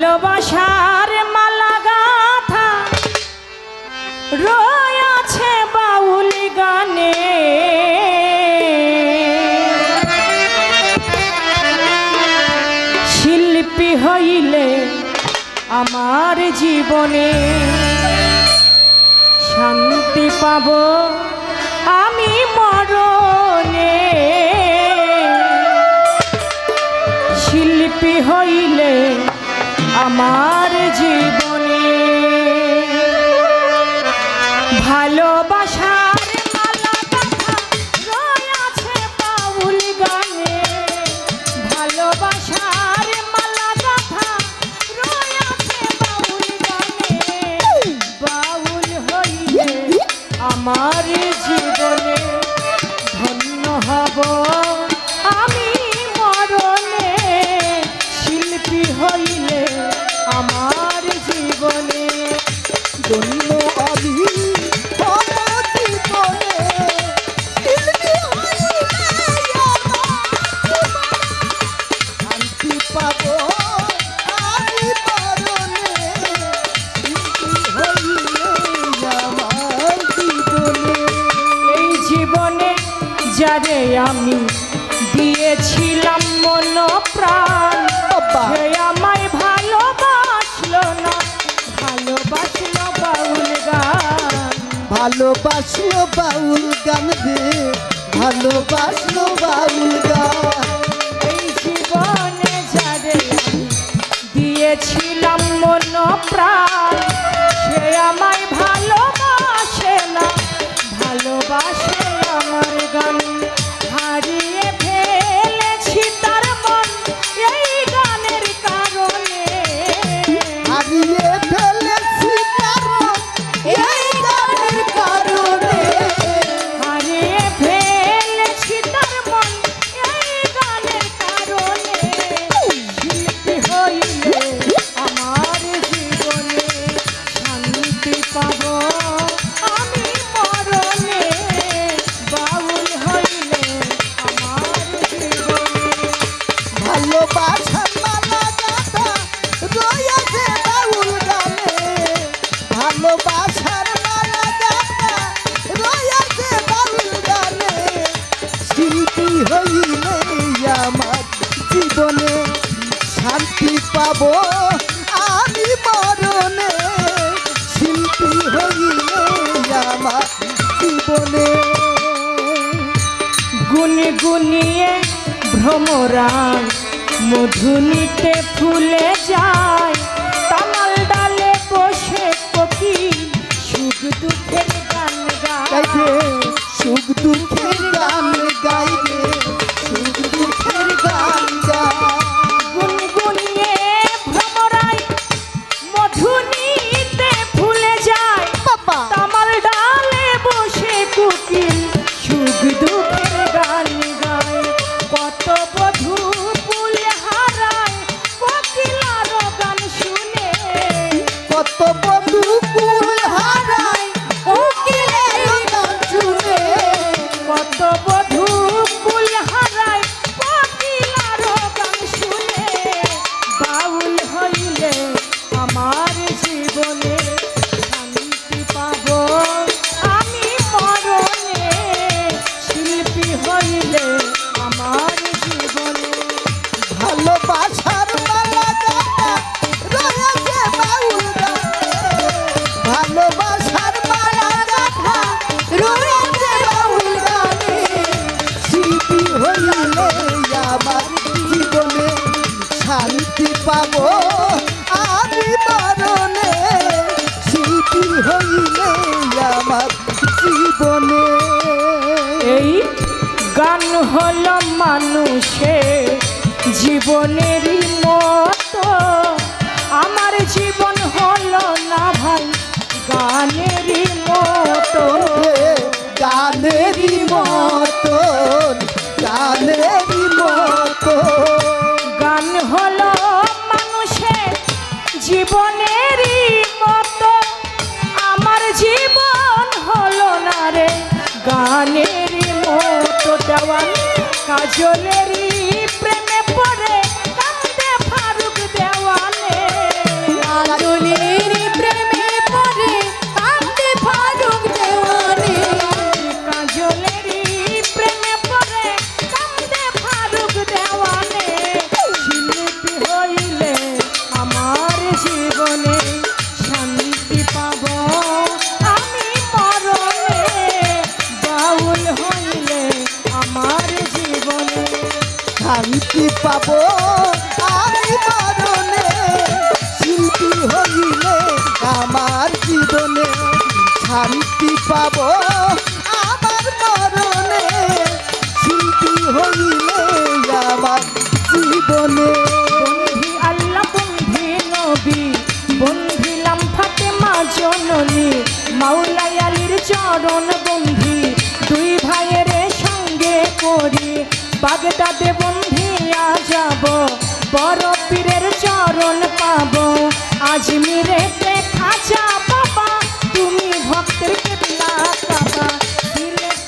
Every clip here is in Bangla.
ভালোবাসার মালা গাথা রয়াছে বাউলি গানে। শিল্পী হইলে আমার জীবনে শান্তি পাবো। আমার জীবনে ভালোবাসা রে আমি দিয়েছিলাম মন প্রাণ সে আমায় ভালোবাসল না ভালোবাসল বাউল গান। ভালোবাসল বাউল গান রে ভালোবাসল বাউল গান। এই জীবনে যারে দিয়েছিলাম মন প্রাণ জীবনে গুনি গুনিয়ে ভ্রমরায় মধুনিতে ফুলে যায়, তামাল ডালে বসে কপি সুখ দুঃখের গান গায়। সুখ দুঃখ কত মানুষে জীবনের মতো। আমার জীবন হলো না ভাই গানের মতো। গানের মতো গানের মতো। গান হলো মানুষের জীবনের কাজলেরই প্রেম। শান্তি পাবো আমি মরণে শিল্পী হইলে আমার জীবনে শান্তি পাবো। আজমিরেতে খাঁচা বাবা। তুমি ভক্তের কেবলা বাবা।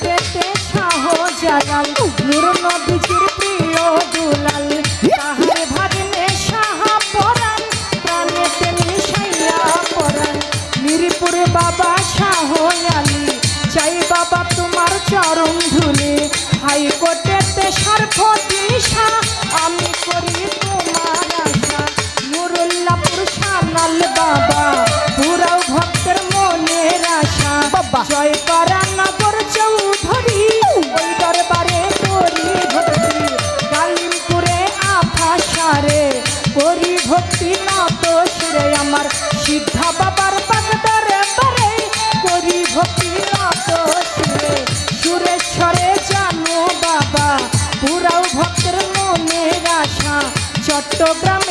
পেতে শাহ জালাল নূর নবীজির প্রিয় দুলাল। তাহার ভাগ্নে শাহ পরাণ। প্রাণেতে মিশাইয়া পরাণ। মিরপুর বাবা শাহ আলী বাবা তোমার চরণ ধুলে। হাইকোর্টেতে সার্ফ দিশা আমি করি জয় করা নগর চৌধুরী, ওই দরবারে করি ভক্তি। ডালিমপুরে আফাসারে করি ভক্তি নত সুরে আমার সিদ্ধা বাবার পাগদারে পারে করি ভক্তি নত সুরে সুরেশ্বরে জানো বাবা, পুরাও ভক্তের মনের আশা। চট্টগ্রাম